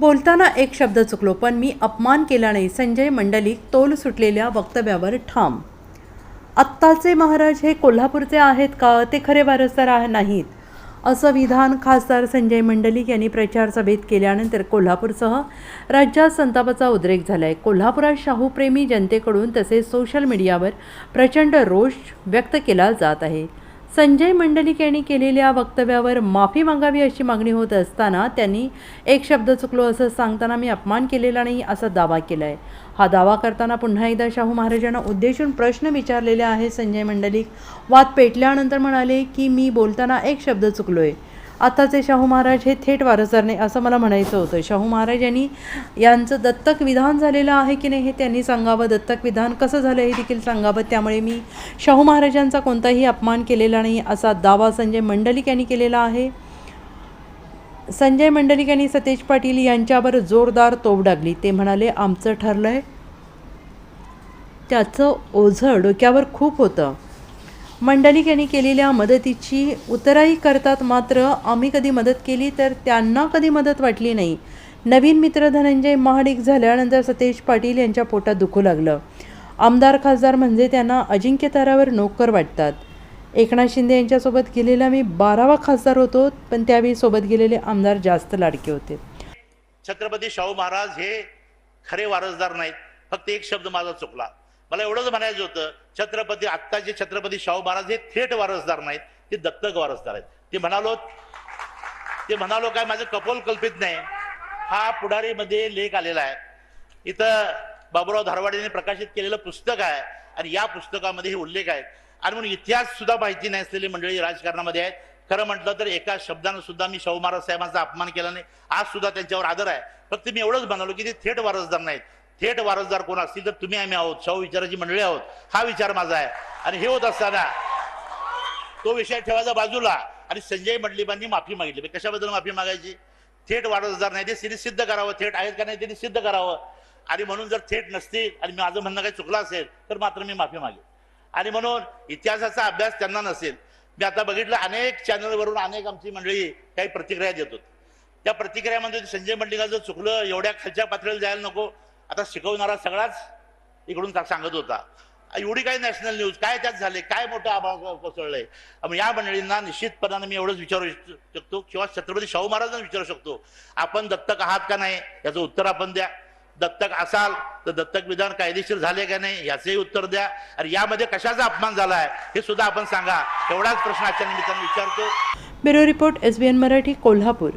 बोलताना एक शब्द चुकलो पण मी अपमान केला नाही. संजय मंडलिक तोल सुटलेल्या वक्तव्यावर ठाम. आत्ताचे महाराज हे कोल्हापूरचे आहेत का? ते खरे वारसदार आहे नाहीत. असं विधान खासदार संजय मंडलिक यांनी प्रचार सभेत केल्यानंतर कोल्हापूरसह राज्यात संतापाचा उद्रेक झाला आहे कोल्हापुरात शाहूप्रेमी जनतेकडून तसेच सोशल मीडियावर प्रचंड रोष व्यक्त केला जात आहे. संजय मंडलिक यांनी केलेल्या वक्तव्यावर माफी मागावी अशी मागणी होत असताना त्यांनी एक शब्द चुकलो असं सांगताना मी अपमान केलेला नाही असा दावा केला आहे हा दावा करताना पुन्हा एकदा शाहू महाराजांना उद्देशून प्रश्न विचारलेले आहे संजय मंडलिक. वाद पेटल्यानंतर म्हणाले की मी बोलताना एक शब्द चुकलो आहे आताचे शाहू महाराज हे थेट वारसदार नाही असं मला म्हणायचं होतं. शाहू महाराज यांनी यांचं दत्तक विधान झालेलं आहे की नाही हे त्यांनी सांगावं. दत्तक विधान कसं झालं हे देखील सांगावं. त्यामुळे मी शाहू महाराजांचा कोणताही अपमान केलेला नाही असा दावा संजय मंडलिक यांनी केलेला आहे. संजय मंडलिक यांनी सतेज पाटील यांच्यावर जोरदार तोफ डागली. ते म्हणाले आमचं ठरलं आहे त्याचं ओझं डोक्यावर खूप होतं. मंडलिक यांनी केलेल्या मदतीची उतराई करतात मात्र आम्ही कधी मदत केली तर त्यांना कधी मदत वाटली नाही. नवीन मित्र धनंजय महाडिक झाल्यानंतर सतेज पाटील यांच्या पोटात दुखू लागलं. आमदार खासदार म्हणजे त्यांना अजिंक्य तारावर नोकर वाटतात. एकनाथ शिंदे यांच्यासोबत गेलेला मी बारावा खासदार होतो पण त्यावेळी सोबत गेलेले आमदार जास्त लाडके होते. छत्रपती शाहू महाराज हे खरे वारसदार नाहीत. फक्त एक शब्द माझा चुकला. मला एवढंच म्हणायचं होतं छत्रपती आत्ताचे छत्रपती शाहू महाराज हे थेट वारसदार नाहीत ते दत्तक वारसदार आहेत. ते म्हणालो ते म्हणालो काय माझं कपोल कल्पित नाही. हा पुढारीमध्ये लेख आलेला आहे. इथं बाबुराव धारवाडेने प्रकाशित केलेलं पुस्तक आहे आणि या पुस्तकामध्ये हे उल्लेख आहेत आणि म्हणून इतिहास सुद्धा माहिती नाही असलेली मंडळी राजकारणामध्ये आहेत. खरं म्हटलं तर एका शब्दानं सुद्धा मी शाहू महाराज साहेबांचा अपमान केला नाही. आज सुद्धा त्यांच्यावर आदर आहे. फक्त मी एवढंच म्हणालो की ते थेट वारसदार नाहीत. थेट वारसदार कोण असतील तर तुम्ही आम्ही आहोत शाहू विचाराची मंडळी आहोत. हा विचार माझा आहे. आणि हे होत असताना तो विषय ठेवायचा बाजूला आणि संजय मंडलिबांनी माफी मागितली. कशाबद्दल माफी मागायची? थेट वारसदार नाही ते सिरीज सिद्ध करावं थेट आहेत का नाही त्यांनी सिद्ध करावं. आणि म्हणून जर थेट नसतील आणि माझं म्हणणं काही चुकलं असेल तर मात्र मी माफी मागेन आणि म्हणून इतिहासाचा अभ्यास त्यांना नसेल. मी आता बघितलं अनेक चॅनलवरून अनेक आमची मंडळी काही प्रतिक्रिया देतात त्या प्रतिक्रियामध्ये संजय मंडलिकाचं चुकलं एवढ्या खालच्या पातळीला जायला नको. आता शिकवणारा सगळाच इकडून सांगत होता. एवढी काय नॅशनल न्यूज काय त्यात झाले काय मोठं आभाळ कोसळलंय मग या मंडळींना निश्चितपणाने मी एवढंच विचारू शकतो किंवा छत्रपती शाहू महाराजांना विचारू शकतो. आपण दत्तक आहात का नाही? याचं उत्तर आपण द्या. दत्तक असाल तर दत्तक विधान कायदेशीर झाले का नाही? याचंही उत्तर द्या. आणि यामध्ये कशाचा अपमान झाला आहे हे सुद्धा आपण सांगा. एवढाच प्रश्न आजच्या निमित्ताने विचारतो. Bureau report S B N Marathi Kolhapur.